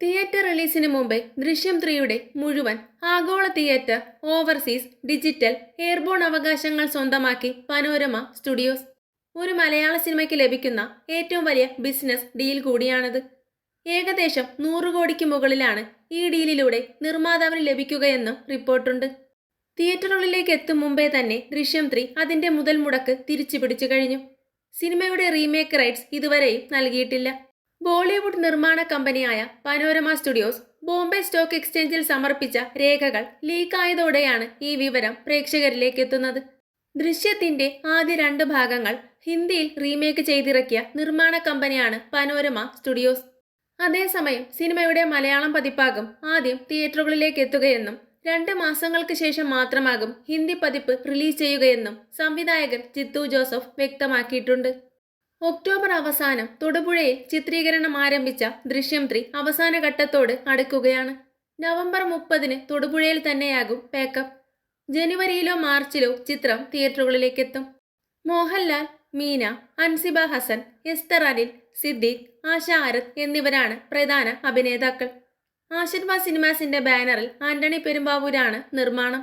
Theatre റിലീസിന് മുമ്പ് ദൃശ്യം ത്രീയുടെ മുഴുവൻ ആഗോള തിയേറ്റർ ഓവർസീസ് ഡിജിറ്റൽ എയർബോൺ അവകാശങ്ങൾ സ്വന്തമാക്കി പനോരമ സ്റ്റുഡിയോസ്. ഒരു മലയാള സിനിമയ്ക്ക് ലഭിക്കുന്ന ഏറ്റവും വലിയ ബിസിനസ് ഡീൽ കൂടിയാണത്. ഏകദേശം നൂറ് കോടിക്ക് മുകളിലാണ് ഈ ഡീലിലൂടെ നിർമ്മാതാവിന് ലഭിക്കുകയെന്നും റിപ്പോർട്ടുണ്ട്. തിയേറ്ററുകളിലേക്ക് എത്തും മുമ്പേ തന്നെ ദൃശ്യം ത്രീ അതിന്റെ മുതൽ മുടക്ക് തിരിച്ചു പിടിച്ചു കഴിഞ്ഞു. സിനിമയുടെ റീമേക്ക് റൈറ്റ്സ് ഇതുവരെയും നൽകിയിട്ടില്ല. ബോളിവുഡ് നിർമ്മാണ കമ്പനിയായ പനോരമ സ്റ്റുഡിയോസ് ബോംബെ സ്റ്റോക്ക് എക്സ്ചേഞ്ചിൽ സമർപ്പിച്ച രേഖകൾ ലീക്കായതോടെയാണ് ഈ വിവരം പ്രേക്ഷകരിലേക്ക് എത്തുന്നത്. ദൃശ്യത്തിന്റെ ആദ്യ രണ്ട് ഭാഗങ്ങൾ ഹിന്ദിയിൽ റീമേക്ക് ചെയ്തിറക്കിയ നിർമ്മാണ കമ്പനിയാണ് പനോരമ സ്റ്റുഡിയോസ്. അതേസമയം സിനിമയുടെ മലയാളം പതിപ്പാകും ആദ്യം തിയേറ്ററുകളിലേക്ക് എത്തുകയെന്നും രണ്ട് മാസങ്ങൾക്ക് ശേഷം മാത്രമാകും ഹിന്ദി പതിപ്പ് റിലീസ് ചെയ്യുകയെന്നും സംവിധായകൻ ജിത്തു ജോസഫ് വ്യക്തമാക്കിയിട്ടുണ്ട്. ഒക്ടോബർ അവസാനം തൊടുപുഴയിൽ ചിത്രീകരണം ആരംഭിച്ച ദൃശ്യം ത്രീ അവസാന ഘട്ടത്തോട് അടുക്കുകയാണ്. നവംബർ മുപ്പതിന് തൊടുപുഴയിൽ തന്നെയാകും പാക്കപ്പ് ജനുവരിയിലോ മാർച്ചിലോ ചിത്രം തിയേറ്ററുകളിലേക്ക് എത്തും മോഹൻലാൽ മീന അൻസിബ ഹസൻ എസ്തർ അനിൽ സിദ്ദീഖ് ആശ ആരത് എന്നിവരാണ് പ്രധാന അഭിനേതാക്കൾ. ആശീർവാദ് സിനിമാസിന്റെ ബാനറിൽ ആന്റണി പെരുമ്പാവൂരാണ് നിർമ്മാണം.